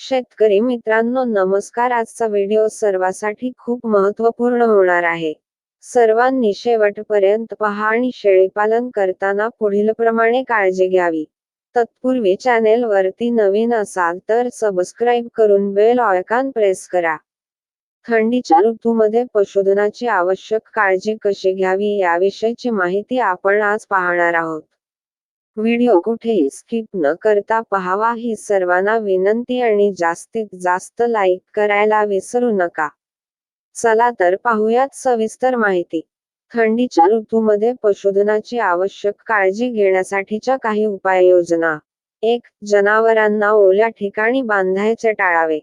शेतकरी मित्रांनो नमस्कार. आजचा व्हिडिओ सर्वांसाठी खूप महत्त्वपूर्ण होणार आहे. सर्वांनी शेवटपर्यंत पहा आणि शेळीपालन करताना पुढील प्रमाणे काळजी घ्यावी. तत्पूर्वी चॅनेल वरती नवीन असाल तर सबस्क्राईब करून बेल ऑयकान प्रेस करा. थंडीच्या ऋतूमध्ये पशुधनाची आवश्यक काळजी कशी घ्यावी याविषयीची माहिती आपण आज पाहणार आहोत. व्हिडिओ कुठेही स्किप न करता पहावा ही सर्वांना विनंती आणि जास्तीत जास्त लाईक करायला विसरू नका. चला तर पाहूयात सविस्तर माहिती. थंडीच्या ऋतूमध्ये पशुधनाची आवश्यक काळजी घेण्यासाठीच्या काही उपाययोजना. एक जनावरांना ओल्या ठिकाणी बांधायचे टाळावे.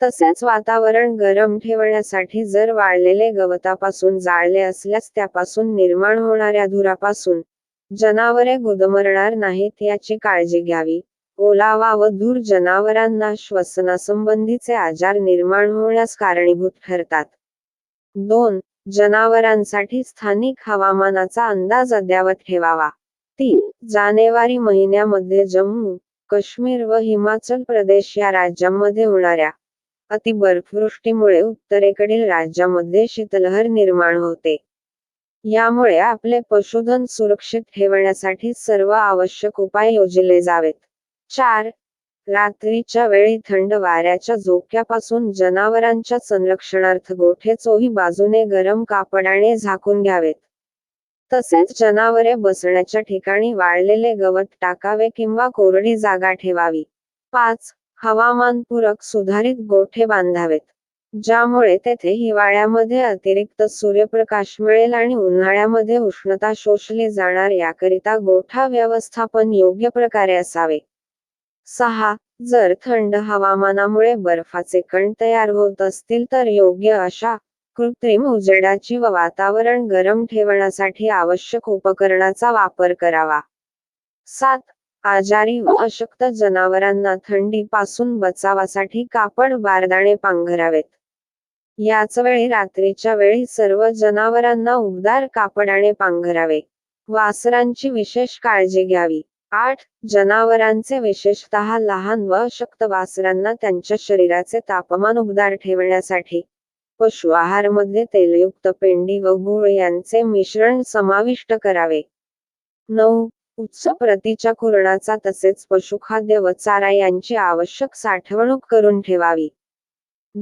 तसेच वातावरण गरम ठेवण्यासाठी जर वाळलेले गवतापासून जाळले असल्यास त्यापासून निर्माण होणाऱ्या धुरापासून जनावरे गुदमरणार नाहीत याची काळजी घ्यावी. ओलावा व धूर जनावरांना श्वसनासंबंधीचे आजार निर्माण होण्यास कारणीभूत ठरतात. दोन जनावरांसाठी स्थानिक हवामानाचा अंदाज अद्यावत ठेवावा. तीन जानेवारी महिन्यामध्ये जम्मू काश्मीर व हिमाचल प्रदेश या राज्यांमध्ये होणाऱ्या अतिबर्फवृष्टीमुळे उत्तरेकडील राज्यामध्ये शीतलहर निर्माण होते. यामुळे आपले पशुधन सुरक्षित ठेवण्यासाठी सर्व आवश्यक उपाय योजले जावेत. चार रात्रीच्या वेळी थंड वाऱ्याच्या झोक्यापासून जनावरांच्या संरक्षणार्थ गोठे चोही बाजूने गरम कापडाने झाकून घ्यावेत. तसेच जनावरे बसण्याच्या ठिकाणी वाळलेले गवत टाकावे किंवा कोरडी जागा ठेवावी. पाच हवामानपूरक सुधारित गोठे बांधावेत. ज्यामुळे तेथे हिवाळ्यामध्ये अतिरिक्त सूर्यप्रकाश मिळेल आणि उन्हाळ्यामध्ये उष्णता शोषली जाणार याकरिता गोठा व्यवस्थापन योग्य प्रकारे असावे. सहा. जर थंड हवामानामुळे बर्फाचे कण तयार होत असतील तर योग्य अशा कृत्रिम उजेडाची व वातावरण गरम ठेवण्यासाठी आवश्यक उपकरणाचा वापर करावा. सात. आजारी व अशक्त जनावरांना थंडीपासून बचावासाठी कापड बारदाणे पांघरावेत. याच वेळी रात्रीच्या वेळी सर्व जनावरांना उबदार कापडाने पांघरावे. वासरांची विशेष काळजी घ्यावी. आठ जनावरांचे विशेषतः लहान व अशक्त वासरांना त्यांच्या शरीराचे तापमान उबदार ठेवण्यासाठी. पशु आहारमध्ये तेलयुक्त पेंडी व गुळ यांचे मिश्रण समाविष्ट करावे. नऊ उच्च प्रतीच्या कुरणाचा तसेच पशुखाद्य व चारा यांची आवश्यक साठवणूक करून ठेवावी.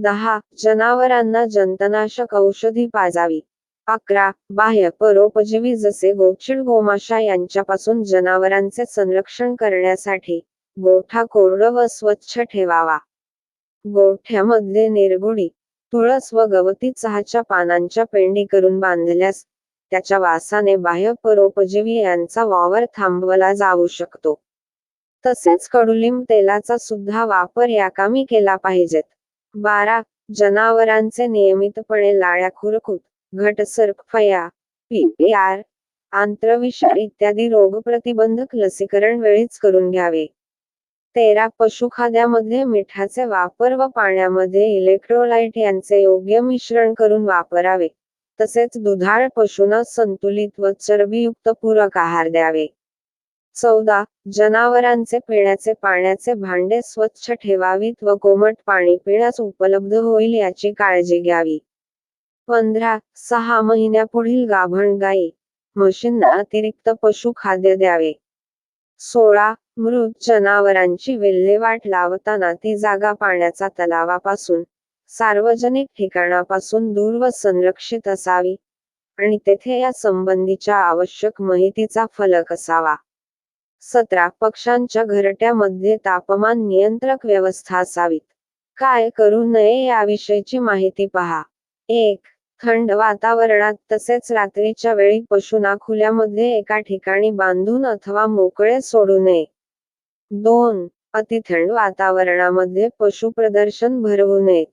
दहा जनावरांना जंतनाशक औषधी पाजावी. अकरा बाह्य परोपजीवी जसे गोचिड गोमाशा यांच्यापासून जनावरांचे संरक्षण करण्यासाठी गोठा कोरड व स्वच्छ ठेवावा. गोठ्यामध्ये निरगुडी तुळस व गवती चहाच्या पानांच्या पेंडी करून बांधल्यास त्याच्या वासाने बाह्य परोपजीवी यांचा वावर थांबवला जाऊ शकतो. तसेच कडुलिंब तेलाचा सुद्धा वापर याकामी केला पाहिजेत. बारा जनावरांचे नियमितपणे लाळ्या खुरकूत घटसर्प फया पीपीआर आंत्रविषार इत्यादी रोगप्रतिबंधक लसीकरण वेळीच करून घ्यावे. तेरा पशुखाद्यामध्ये मिठाचे वापर व पाण्यामध्ये इलेक्ट्रोलाइट यांचे योग्य मिश्रण करून वापरावे. तसेच दुधाळ पशूंना संतुलित व चरबीयुक्त पूरक आहार द्यावे. चौदा जनावरांचे पिण्याचे पाण्याचे भांडे स्वच्छ ठेवावीत व कोमट पाणी पिण्यास उपलब्ध होईल याची काळजी घ्यावी. पंधरा सहा महिन्यापुढील गाभण गाई म्हशींना अतिरिक्त पशु खाद्य द्यावे. सोळा मृत जनावरांची विल्हेवाट लावताना ती जागा पाण्याचा तलावापासून सार्वजनिक ठिकाणापासून दूर व संरक्षित असावी. आणि तेथे या संबंधीच्या आवश्यक माहितीचा फलक असावा. सतरा पक्षांच्या घरट्यामध्ये तापमान नियंत्रक व्यवस्था असावीत. काय करू नये याविषयीची माहिती पहा. एक थंड वातावरणात तसेच रात्रीच्या वेळी पशुना खुल्यामध्ये एका ठिकाणी बांधून अथवा मोकळे सोडू नये. दोन अतिथंड वातावरणामध्ये पशु प्रदर्शन भरवू नयेत.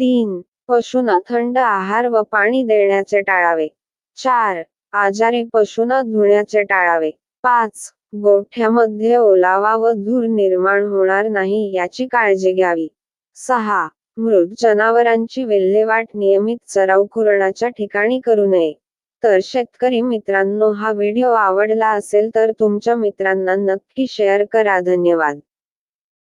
तीन पशुना थंड आहार व पाणी देण्याचे टाळावे. चार आजारी पशुना धुण्याचे टाळावे. पाच गोठ्यामध्ये ओलावा व धूर निर्माण होणार नाही याची काळजी घ्यावी. सहा. मृत जनावरांची विल्हेवाट नियमित चराव कुरणाच्या ठिकाणी करू नये. तर शेतकरी मित्रांनो हा व्हिडिओ आवडला असेल तर तुमच्या मित्रांना नक्की शेअर करा. धन्यवाद.